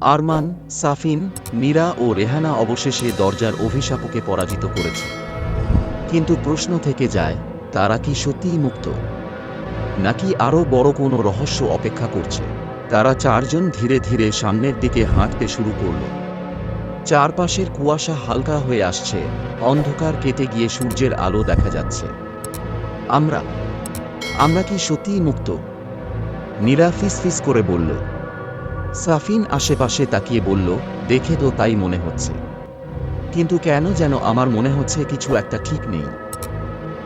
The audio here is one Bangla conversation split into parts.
আরমান, সাফিন, মীরা ও রেহানা অবশেষে দরজার অভিশাপকে পরাজিত করেছে। কিন্তু প্রশ্ন থেকে যায়, তারা কি সত্যিই মুক্ত? নাকি আরও বড় কোনো রহস্য অপেক্ষা করছে? তারা চারজন ধীরে ধীরে সামনের দিকে হাঁটতে শুরু করল। চারপাশের কুয়াশা হালকা হয়ে আসছে, অন্ধকার কেটে গিয়ে সূর্যের আলো দেখা যাচ্ছে। আমরা আমরা কি সত্যিই মুক্ত? নীরা ফিস করে বলল সাফিন আশেপাশে তাকিয়ে বলল, দেখে তো তাই মনে হচ্ছে। কিন্তু কেন যেন আমার মনে হচ্ছে কিছু একটা ঠিক নেই।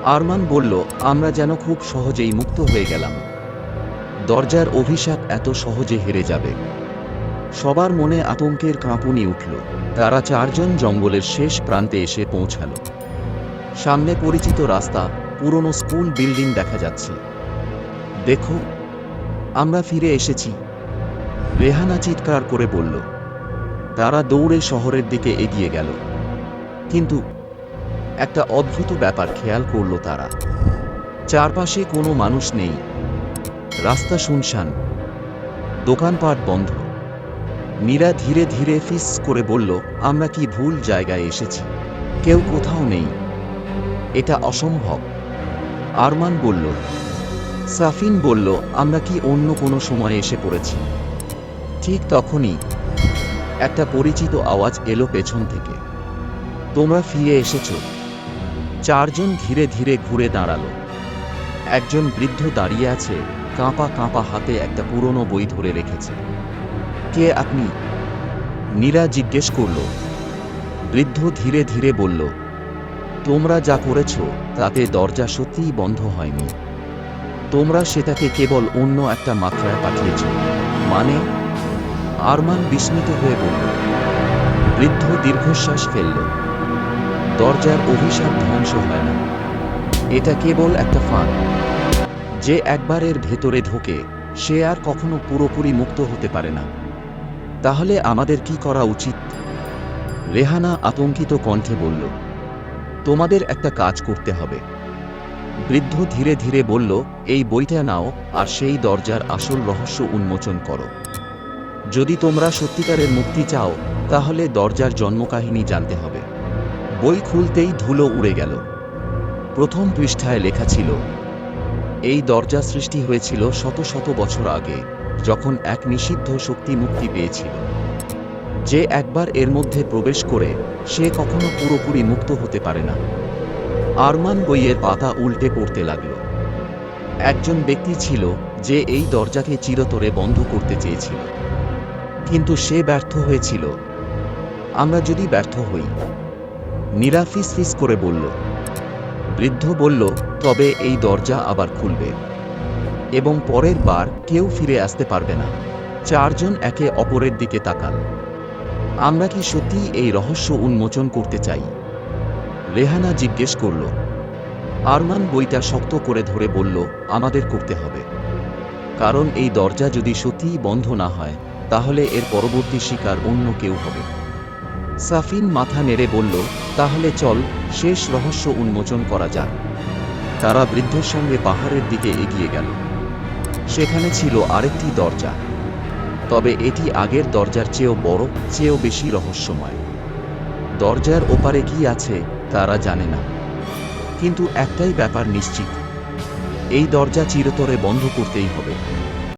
আরমান বলল, আমরা যেন খুব সহজেই মুক্ত হয়ে গেলাম। দরজার অভিশাপ এত সহজে হেরে যাবে। সবার মনে আতঙ্কের কাঁপুনি উঠল। তারা চারজন জঙ্গলের শেষ প্রান্তে এসে পৌঁছাল। সামনে পরিচিত রাস্তা, পুরনো স্কুল বিল্ডিং দেখা যাচ্ছে। দেখো, আমরা ফিরে এসেছি। রেহানা চিৎকার করে বলল, তারা দৌড়ে শহরের দিকে এগিয়ে গেল। কিন্তু একটা অদ্ভুত ব্যাপার খেয়াল করল তারা। চারপাশে কোনো মানুষ নেই। রাস্তা শুনশান। দোকানপাট বন্ধ। মীরা ধীরে ধীরে ফিস করে বলল, আমরা কি ভুল জায়গায় এসেছি? কেউ কোথাও নেই। এটা অসম্ভব। আরমান বলল, সাফিন বলল, আমরা কি অন্য কোনো সময়ে এসে পড়েছি? ঠিক তখনই একটা পরিচিত আওয়াজ এলো পেছন থেকে। তোমরা ফিরে এসেছ। চারজন ধীরে ধীরে ঘুরে দাঁড়াল। একজন বৃদ্ধ দাঁড়িয়ে আছে, কাঁপা কাঁপা হাতে একটা পুরনো বই ধরে রেখেছে। কে আপনি? নীরা জিজ্ঞেস করল। বৃদ্ধ ধীরে ধীরে বলল, তোমরা যা করেছ, তাতে দরজা সত্যিই বন্ধ হয়নি। তোমরা সেটাকে কেবল অন্য একটা মাত্রায় পাঠিয়েছ। মানে আরমান বিস্মিত হয়ে বলল, বৃদ্ধ দীর্ঘশ্বাস ফেলল। দরজার অভিশাপ ধ্বংস হয় না। এটা কেবল একটা ফাঁদ। যে একবার এর ভেতরে ঢোকে, সে আর কখনো পুরোপুরি মুক্ত হতে পারে না। তাহলে আমাদের কি করা উচিত? রেহানা আতঙ্কিত কণ্ঠে বলল, তোমাদের একটা কাজ করতে হবে। বৃদ্ধ ধীরে ধীরে বলল, এই বইটা নাও আর সেই দরজার আসল রহস্য উন্মোচন করো। যদি তোমরা সত্যিকারের মুক্তি চাও, তাহলে দরজার জন্মকাহিনী জানতে হবে। বই খুলতেই ধুলো উড়ে গেল। প্রথম পৃষ্ঠায় লেখা ছিল, এই দরজা সৃষ্টি হয়েছিল শত শত বছর আগে, যখন এক নিষিদ্ধ শক্তি মুক্তি পেয়েছিল। যে একবার এর মধ্যে প্রবেশ করে, সে কখনো পুরোপুরি মুক্ত হতে পারে না। আরমান বইয়ের পাতা উল্টে পড়তে লাগল। একজন ব্যক্তি ছিল যে এই দরজাকে চিরতরে বন্ধ করতে চেয়েছিল। কিন্তু সে ব্যর্থ হয়েছিল। আমরা যদি ব্যর্থ হই নীরা ফিস করে বলল, বৃদ্ধ বলল, তবে এই দরজা আবার খুলবে। এবং পরের বার কেউ ফিরে আসতে পারবে না। চারজন একে অপরের দিকে তাকাল। আমরা কি সত্যিই এই রহস্য উন্মোচন করতে চাই? রেহানা জিজ্ঞেস করল। আরমান বইটা শক্ত করে ধরে বলল, আমাদের করতে হবে। কারণ এই দরজা যদি সত্যিই বন্ধ না হয় তাহলে এর পরবর্তী শিকার অন্য কেউ হবে। সাফিন মাথা নেড়ে বলল, তাহলে চল, শেষ রহস্য উন্মোচন করা যাক। তারা বৃদ্ধের সঙ্গে পাহাড়ের দিকে এগিয়ে গেল। সেখানে ছিল আরেকটি দরজা। তবে এটি আগের দরজার চেয়েও বড়, চেয়েও বেশি রহস্যময়। দরজার ওপারে কি আছে, তারা জানে না। কিন্তু একটাই ব্যাপার নিশ্চিত, এই দরজা চিরতরে বন্ধ করতেই হবে।